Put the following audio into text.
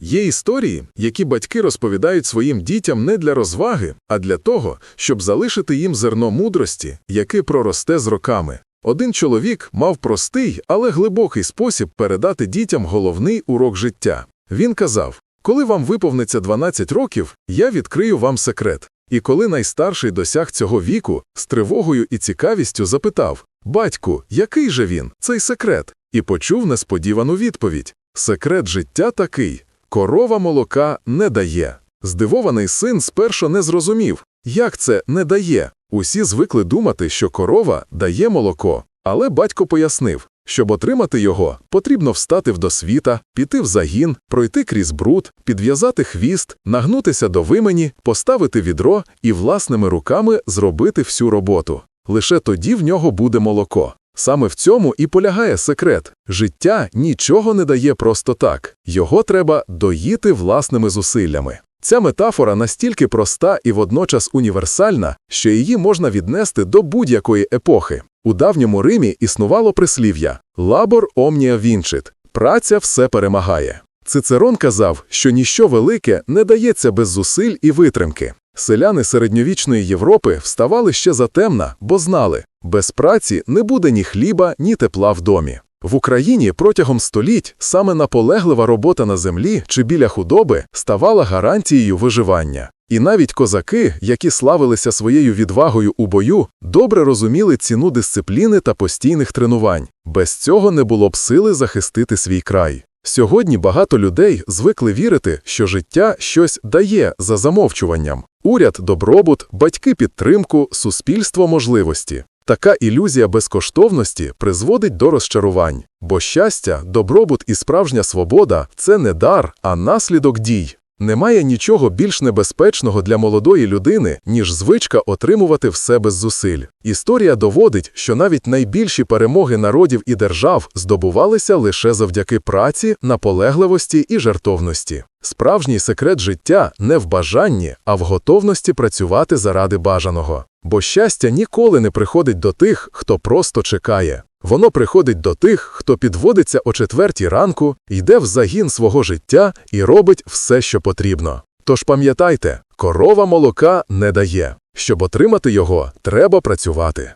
Є історії, які батьки розповідають своїм дітям не для розваги, а для того, щоб залишити їм зерно мудрості, яке проросте з роками. Один чоловік мав простий, але глибокий спосіб передати дітям головний урок життя. Він казав: Коли вам виповниться 12 років, я відкрию вам секрет. І коли найстарший досяг цього віку, з тривогою і цікавістю запитав: Батьку, який же він, цей секрет? І почув несподівану відповідь: Секрет життя такий: корова молока не дає. Здивований син спершу не зрозумів, як це не дає. Усі звикли думати, що корова дає молоко. Але батько пояснив, щоб отримати його, потрібно встати в досвіта, піти в загін, пройти крізь бруд, підв'язати хвіст, нагнутися до вимені, поставити відро і власними руками зробити всю роботу. Лише тоді в нього буде молоко. Саме в цьому і полягає секрет. Життя нічого не дає просто так. Його треба доїти власними зусиллями. Ця метафора настільки проста і водночас універсальна, що її можна віднести до будь-якої епохи. У давньому Римі існувало прислів'я «Лабор omnia vincit» – «праця все перемагає». Цицерон казав, що ніщо велике не дається без зусиль і витримки. Селяни середньовічної Європи вставали ще затемна, бо знали, без праці не буде ні хліба, ні тепла в домі. В Україні протягом століть саме наполеглива робота на землі чи біля худоби ставала гарантією виживання. І навіть козаки, які славилися своєю відвагою у бою, добре розуміли ціну дисципліни та постійних тренувань. Без цього не було б сили захистити свій край. Сьогодні багато людей звикли вірити, що життя щось дає за замовчуванням. Уряд – добробут, батьки – підтримку, суспільство – можливості. Така ілюзія безкоштовності призводить до розчарувань, бо щастя, добробут і справжня свобода – це не дар, а наслідок дій. Немає нічого більш небезпечного для молодої людини, ніж звичка отримувати все без зусиль. Історія доводить, що навіть найбільші перемоги народів і держав здобувалися лише завдяки праці, наполегливості і жертовності. Справжній секрет життя не в бажанні, а в готовності працювати заради бажаного. Бо щастя ніколи не приходить до тих, хто просто чекає. Воно приходить до тих, хто підводиться о четвертій ранку, йде в загін свого життя і робить все, що потрібно. Тож пам'ятайте, корова молока не дає. Щоб отримати його, треба працювати.